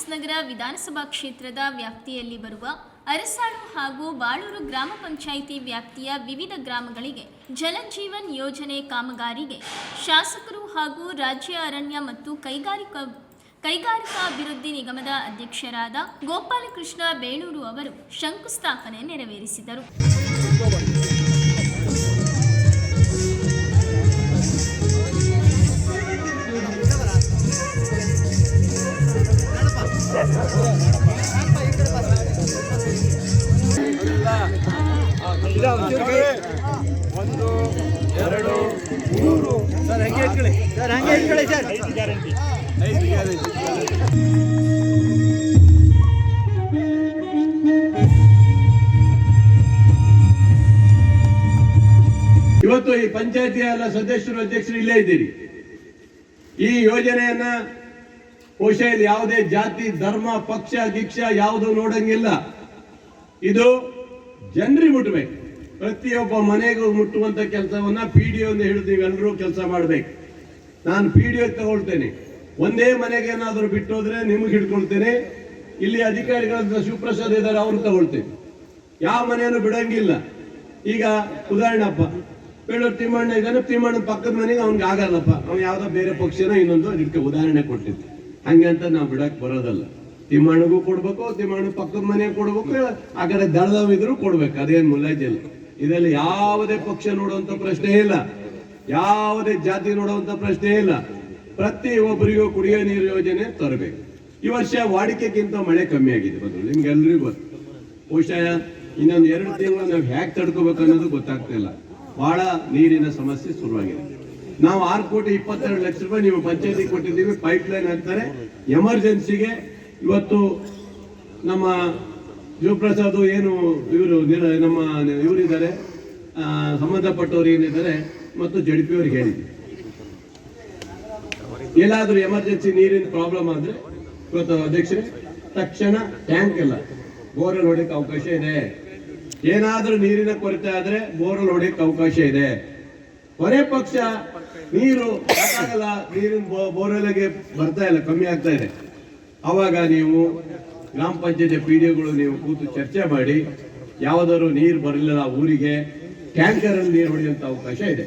ಹೊಸನಗರ ವಿಧಾನಸಭಾ ಕ್ಷೇತ್ರದ ವ್ಯಾಪ್ತಿಯಲ್ಲಿ ಬರುವ ಅರಸಾಳು ಹಾಗೂ ಬಾಳೂರು ಗ್ರಾಮ ಪಂಚಾಯಿತಿ ವ್ಯಾಪ್ತಿಯ ವಿವಿಧ ಗ್ರಾಮಗಳಿಗೆ ಜಲಜೀವನ್ ಯೋಜನೆ ಕಾಮಗಾರಿಗೆ ಶಾಸಕರು ಹಾಗೂ ರಾಜ್ಯ ಅರಣ್ಯ ಮತ್ತು ಕೈಗಾರಿಕಾ ಕೈಗಾರಿಕಾ ಅಭಿವೃದ್ಧಿ ನಿಗಮದ ಅಧ್ಯಕ್ಷರಾದ ಗೋಪಾಲಕೃಷ್ಣ ಬೇಳೂರು ಅವರು ಶಂಕುಸ್ಥಾಪನೆ ನೆರವೇರಿಸಿದರು. ಇಟ್ಕೊಳ್ಳಿ ಸರ್ ಗ್ಯಾರಂಟಿ ಇವತ್ತು ಈ ಪಂಚಾಯತಿ ಎಲ್ಲ ಸದಸ್ಯರು ಅಧ್ಯಕ್ಷರು ಇಲ್ಲೇ ಇದ್ದೀರಿ. ಈ ಯೋಜನೆಯನ್ನ ಬಹುಶಃ ಇಲ್ಲಿ ಯಾವುದೇ ಜಾತಿ ಧರ್ಮ ಪಕ್ಷ ಗಿಕ್ಷ ಯಾವುದು ನೋಡಂಗಿಲ್ಲ. ಇದು ಜನರಿಗೆ ಮುಟ್ಟಬೇಕು ಪ್ರತಿಯೊಬ್ಬ ಮನೆಗೂ ಮುಟ್ಟುವಂತ ಕೆಲಸವನ್ನ ಪಿ ಡಿ ಒಂದು ಹಿಡಿದು ನೀವೆಲ್ಲರೂ ಕೆಲಸ ಮಾಡ್ಬೇಕು. ನಾನು ಪಿ ಡಿ ತಗೊಳ್ತೇನೆ. ಒಂದೇ ಮನೆಗೆ ಏನಾದರೂ ಬಿಟ್ಟು ಹೋದ್ರೆ ನಿಮ್ಗೆ ಹಿಡ್ಕೊಳ್ತೇನೆ. ಇಲ್ಲಿ ಅಧಿಕಾರಿಗಳ ಶಿವಪ್ರಸಾದ್ ಇದ್ದಾರೆ, ಅವ್ರು ತಗೊಳ್ತೇನೆ. ಯಾವ ಮನೆಯನ್ನು ಬಿಡಂಗಿಲ್ಲ. ಈಗ ಉದಾಹರಣೆಪ್ಪ ಬೇಳೂರು ತಿಮ್ಮಣ್ಣ ಇದ್ದಾನೆ ತಿಮ್ಮಣ್ಣ ಪಕ್ಕದ ಮನೆಗೆ ಅವ್ನಿಗೆ ಆಗಲ್ಲಪ್ಪ. ಅವ್ನು ಯಾವುದೋ ಬೇರೆ ಪಕ್ಷನ ಇನ್ನೊಂದು ಅದಕ್ಕೆ ಉದಾಹರಣೆ ಕೊಟ್ಟಿದ್ದೆ. ಹಂಗೆ ಅಂತ ನಾವು ಬಿಡಕ್ಕೆ ಬರೋದಲ್ಲ. ತಿಮ್ಮಣ್ಣಗೂ ಕೊಡ್ಬೇಕು ತಿಮ್ಮಣ್ಣ ಪಕ್ಕದ ಮನೆಗೆ ಕೊಡ್ಬೇಕು, ಆ ಕಡೆ ದಳದವಿದ್ರು ಕೊಡ್ಬೇಕು. ಅದೇನ್ ಮುಲಾಜಿಲ್ಲ ಇದರಲ್ಲಿ ಯಾವುದೇ ಪಕ್ಷ ನೋಡುವಂತ ಪ್ರಶ್ನೆ ಇಲ್ಲ. ಯಾವುದೇ ಜಾತಿ ನೋಡುವಂತ ಪ್ರಶ್ನೆ ಇಲ್ಲ. ಪ್ರತಿ ಒಬ್ಬರಿಗೂ ಕುಡಿಯೋ ನೀರು ಯೋಜನೆ ತರಬೇಕು. ಈ ವರ್ಷ ವಾಡಿಕೆಗಿಂತ ಮಳೆ ಕಮ್ಮಿ ಆಗಿದೆ ಬಂದ್ರು. ನಿಮ್ಗೆಲ್ರಿಗೂ ಗೊತ್ತು. ಬಹುಶಃ ಇನ್ನೊಂದು ಎರಡು ತಿಂಗಳು ನಾವು ಹೇಗೆ ತಡ್ಕೋಬೇಕು ಅನ್ನೋದು ಗೊತ್ತಾಗ್ತಿಲ್ಲ ಬಹಳ ನೀರಿನ ಸಮಸ್ಯೆ ಶುರುವಾಗಿದೆ. ನಾವು ಆರು ಕೋಟಿ ಇಪ್ಪತ್ತೆರಡು ಲಕ್ಷ ರೂಪಾಯಿ ನೀವು ಪಂಚಾಯತಿ ಕೊಟ್ಟಿದ್ದೀವಿ, ಪೈಪ್ ಲೈನ್ ಹಾಕ್ತಾರೆ ಎಮರ್ಜೆನ್ಸಿಗೆ ಇವತ್ತು ನಮ್ಮ ಶಿವಪ್ರಸಾದ್ ಏನು ಇವರು ನಮ್ಮ ಇವರಿದ್ದಾರೆ ಸಂಬಂಧಪಟ್ಟವರು ಏನಿದ್ದಾರೆ ಮತ್ತು ಜಡಿಪಿ ಅವರಿಗೆ ಹೇಳಿದ್ವಿ. ಏನಾದ್ರೂ ಎಮರ್ಜೆನ್ಸಿ ನೀರಿನ ಪ್ರಾಬ್ಲಮ್ ಆದರೆ ಇವತ್ತು ಅಧ್ಯಕ್ಷರೇ, ತಕ್ಷಣ ಟ್ಯಾಂಕ್ ಇಲ್ಲ ಬೋರ್ವೆಲ್ ಹೊಡೆಯಕ್ಕೆ ಅವಕಾಶ ಇದೆ. ಏನಾದ್ರೂ ನೀರಿನ ಕೊರತೆ ಆದರೆ ಬೋರ್ವೆಲ್ ಹೊಡೆಯಕ್ಕೆ ಅವಕಾಶ ಇದೆ. ಕೊನೆ ಪಕ್ಷ ನೀರು ಆಗಲ್ಲ ನೀರಿನ ಬೋರ್ವೆಲ್ಗೆ ಬರ್ತಾ ಇಲ್ಲ, ಕಮ್ಮಿ ಆಗ್ತಾ ಇದೆ. ಅವಾಗ ನೀವು ಗ್ರಾಮ ಪಂಚಾಯತಿ ಪಿ ಡಿಗಳು ನೀವು ಕೂತು ಚರ್ಚೆ ಮಾಡಿ, ಯಾವ್ದಾದ್ರು ನೀರು ಬರಲಿಲ್ಲ ಊರಿಗೆ ಟ್ಯಾಂಕರ್ ನೀರು ಹೊಡೆಯುವಂಥ ಅವಕಾಶ ಇದೆ.